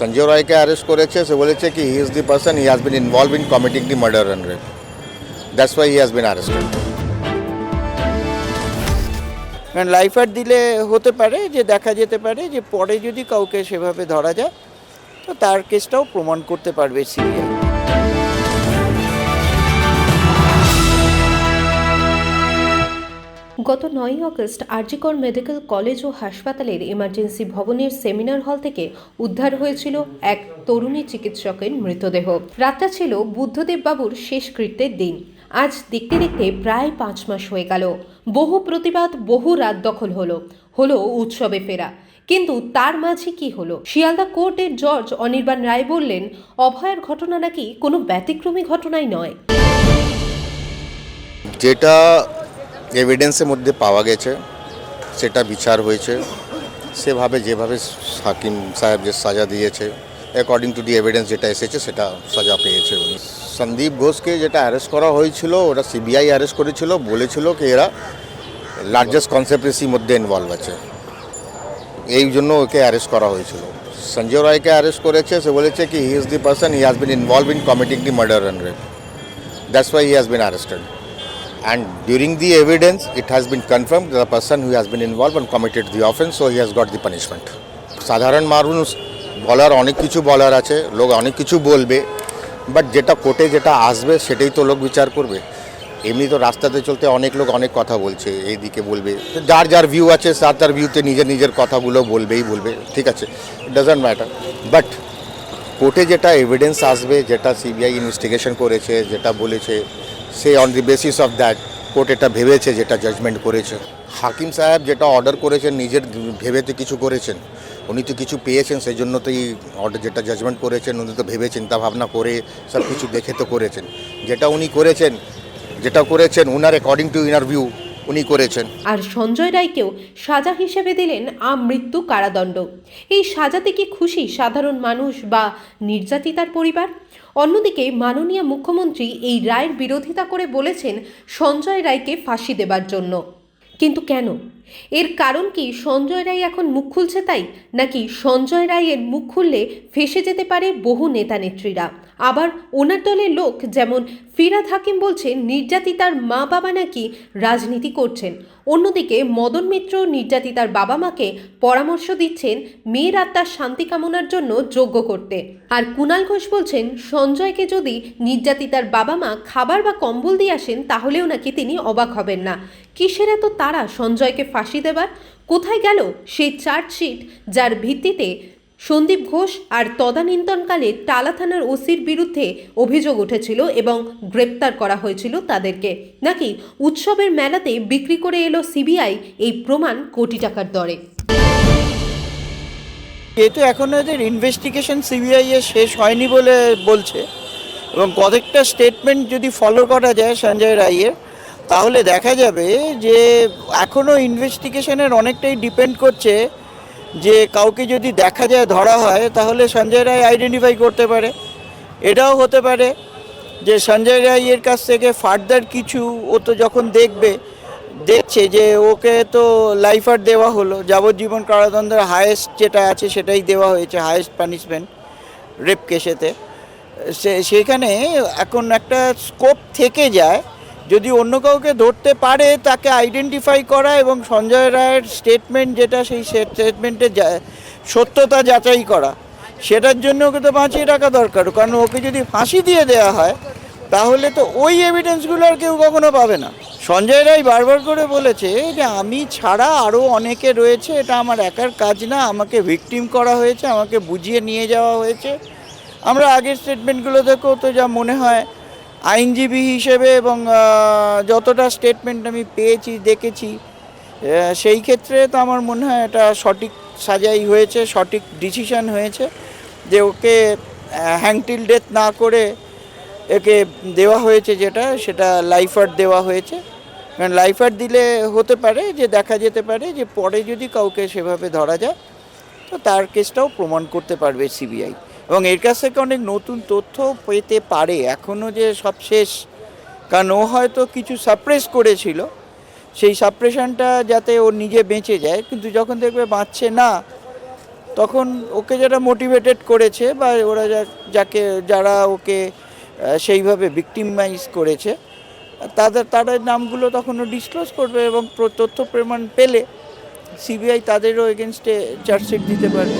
সঞ্জয় রায়কে অ্যারেস্ট করেছে, সে বলেছে কি he is the person he has been involve in committing the murder and rape that's why he has been arrested lifer দিলে হতে পারে, যে দেখা যেতে পারে, যে পরে যদি কাউকে সেভাবে ধরা যায়, তো তার কেসটাও প্রমাণ করতে পারবে সিবিআই। গত নয়ই আগস্ট আরজিকর মেডিকেল কলেজ ও হাসপাতালের এমার্জেন্সি ভবনের সেমিনার হল থেকে উদ্ধার হয়েছিল এক তরুণী চিকিৎসকের মৃতদেহ। রাতটা ছিল বুদ্ধদেব বাবুর শেষকৃত্যের দিন। আজ দেখতে দেখতে প্রায় পাঁচ মাস হয়ে গেল। বহু প্রতিবাদ, বহু রাত দখল হলো। হলো উৎসবে ফেরা। কিন্তু তার মাঝে কি হলো? শিয়ালদা কোর্টের জজ অনির্বাণ রায় বললেন, অভয়ের ঘটনা নাকি কোনো ব্যতিক্রমী ঘটনাই নয়। যেটা এভিডেন্সের মধ্যে পাওয়া গেছে, সেটা বিচার হয়েছে। সেভাবে যেভাবে হাকিম সাহেব যে সাজা দিয়েছে অ্যাকর্ডিং টু দি এভিডেন্স যেটা এসেছে, সেটা সাজা পেয়েছে উনি। সন্দীপ ঘোষকে যেটা অ্যারেস্ট করা হয়েছিল, ওরা সিবিআই অ্যারেস্ট করেছিল, বলেছিল কি এরা লার্জেস্ট কনসেপ্রেসির মধ্যে ইনভলভ আছে। এই জন্য ওকে অ্যারেস্ট করা হয়েছিল। সঞ্জয় রায়কে অ্যারেস্ট করেছে, সে বলেছে কি he is the person he has been involve in committing the murder and rape that's why he has been arrested and during the evidence, it has been confirmed the person who has been involved and committed the offense, so he has got the punishment. সাধারণ মানুষ বলার অনেক কিছু বলার আছে, লোক অনেক কিছু বলবে বাট যেটা কোর্টে যেটা আসবে, সেটাই তো লোক বিচার করবে। এমনি তো রাস্তাতে চলতে অনেক লোক অনেক কথা বলছে, এইদিকে বলবে। যার যার ভিউ আছে, তার তার ভিউতে নিজের নিজের কথাগুলো বলবেই বলবে, ঠিক আছে? ইট ম্যাটার বাট কোর্টে যেটা এভিডেন্স আসবে, যেটা সিবিআই ইনভেস্টিগেশন করেছে, যেটা বলেছে সে on the basis of that court এটা ভেবেছে যেটা জাজমেন্ট করেছে। হাকিম সাহেব যেটা অর্ডার করেছেন, নিজের ভেবেতে কিছু করেছেন, উনি তো কিছু পেয়েছেন সেই জন্য তো এই অর্ডার যেটা জাজমেন্ট করেছেন, উনি তো ভেবে চিন্তাভাবনা করে সব কিছু দেখে তো করেছেন। যেটা উনি করেছেন, যেটা করেছেন, উনার অ্যাকর্ডিং টু ইনার ভিউ উনি করেছেন। আর সঞ্জয় রায়কেও সাজা হিসেবে দিলেন আমৃত্যু কারাদণ্ড। এই সাজাতে কি খুশি সাধারণ মানুষ বা নির্যাতিতার পরিবার? অন্যদিকে মাননীয় মুখ্যমন্ত্রী এই রায়ের বিরোধিতা করে বলেছেন সঞ্জয় রায়কে ফাঁসি দেবার জন্য। কিন্তু কেন? এর কারণ কি সঞ্জয় রায় এখন মুখ খুলছে তাই? নাকি সঞ্জয় রায়ের মুখ খুললে ফেসে যেতে পারে বহু নেতানেত্রীরা আবার ওনার দলের লোক যেমন ফিরাদ হাকিম বলছেন, নির্যাতিতার মা বাবা নাকি রাজনীতি করছেন। অন্যদিকে মদন মিত্র নির্যাতিতার বাবা মাকে পরামর্শ দিচ্ছেন মেয়ের আত্মার শান্তি কামনার জন্য যোগ্য করতে। আর কুণাল ঘোষ বলছেন, সঞ্জয়কে যদি নির্যাতিতার বাবা মা খাবার বা কম্বল দিয়ে আসেন, তাহলেও নাকি তিনি অবাক হবেন না। কিসের এত তারা সঞ্জয়কে ফাঁসি দেবার? কোথায় গেল সেই চার্জশিট যার ভিত্তিতে সন্দীপ ঘোষ আর তদানীন্তনকালে টালা থানার ওসির বিরুদ্ধে অভিযোগ উঠেছিল এবং গ্রেপ্তার করা হয়েছিল তাদেরকে? নাকি উৎসবের মেলাতে বিক্রি করে এলো সিবিআই এই প্রমাণ কোটি টাকার দরে? যেহেতু এখনও এদের ইনভেস্টিগেশন সিবিআই এর শেষ হয়নি বলে বলছে। এবং কয়েকটা স্টেটমেন্ট যদি ফলো করা যায় সঞ্জয় রায়ের তাহলে দেখা যাবে যে এখনও ইনভেস্টিগেশনের অনেকটাই ডিপেন্ড করছে যে কাউকে যদি দেখা যায়, ধরা হয়, তাহলে সঞ্জয় রায় আইডেন্টিফাই করতে পারে। এটাও হতে পারে যে সঞ্জয় রায়ের কাছ থেকে ফার্দার কিছু ও তো যখন দেখবে, দেখছে যে ওকে তো লাইফার দেওয়া হলো। যাবজ্জীবন কারাদণ্ডের হায়েস্ট যেটা আছে সেটাই দেওয়া হয়েছে হায়েস্ট পানিশমেন্ট রেপ কেসেতে সে, সেখানে এখন একটা স্কোপ থেকে যায় যদি অন্য কাউকে ধরতে পারে, তাকে আইডেন্টিফাই করা এবং সঞ্জয় রায়ের স্টেটমেন্ট যেটা, সেই স্টেটমেন্টের সত্যতা যাচাই করা। সেটার জন্য ওকে তো বাঁচিয়ে রাখা দরকার। কারণ ওকে যদি ফাঁসি দিয়ে দেওয়া হয়, তাহলে তো ওই এভিডেন্সগুলো আর কেউ কখনো পাবে না। সঞ্জয় রায় বারবার করে বলেছে যে, আমি ছাড়া আরও অনেকে রয়েছে, এটা আমার একার কাজ না। আমাকে ভিকটিম করা হয়েছে, আমাকে বুঝিয়ে নিয়ে যাওয়া হয়েছে। আমরা আগের স্টেটমেন্টগুলো দেখেও তো যা মনে হয় আইনজীবী হিসেবে এবং যতটা স্টেটমেন্ট আমি পেয়েছি, দেখেছি সেই ক্ষেত্রে তো আমার মনে হয় এটা সঠিক সাজাই হয়েছে, সঠিক ডিসিশন হয়েছে যে ওকে হ্যাংটিল ডেথ না করে একে দেওয়া হয়েছে যেটা, সেটা লাইফার দেওয়া হয়েছে। কারণ লাইফার দিলে হতে পারে, যে দেখা যেতে পারে যে পরে যদি কাউকে সেভাবে ধরা যায়, তো তার কেসটাও প্রমাণ করতে পারবে সিবিআই এবং এর কাছ থেকে অনেক নতুন তথ্য পেতে পারে। এখনও যে সব শেষ, কারণ ও হয়তো কিছু সাপ্রেস করেছিল। সেই সাপ্রেশনটা যাতে ও নিজে বেঁচে যায়, কিন্তু যখন দেখবে বাঁচছে না, তখন ওকে যারা মোটিভেটেড করেছে বা ওরা যাকে, যারা ওকে সেইভাবে ভিকটিমাইজ করেছে, তাদের তাদের নামগুলো তখনও ডিসক্লোজ করবে এবং তথ্য প্রমাণ পেলে সিবিআই তাদেরও এগেনস্টে চার্জশিট দিতে পারে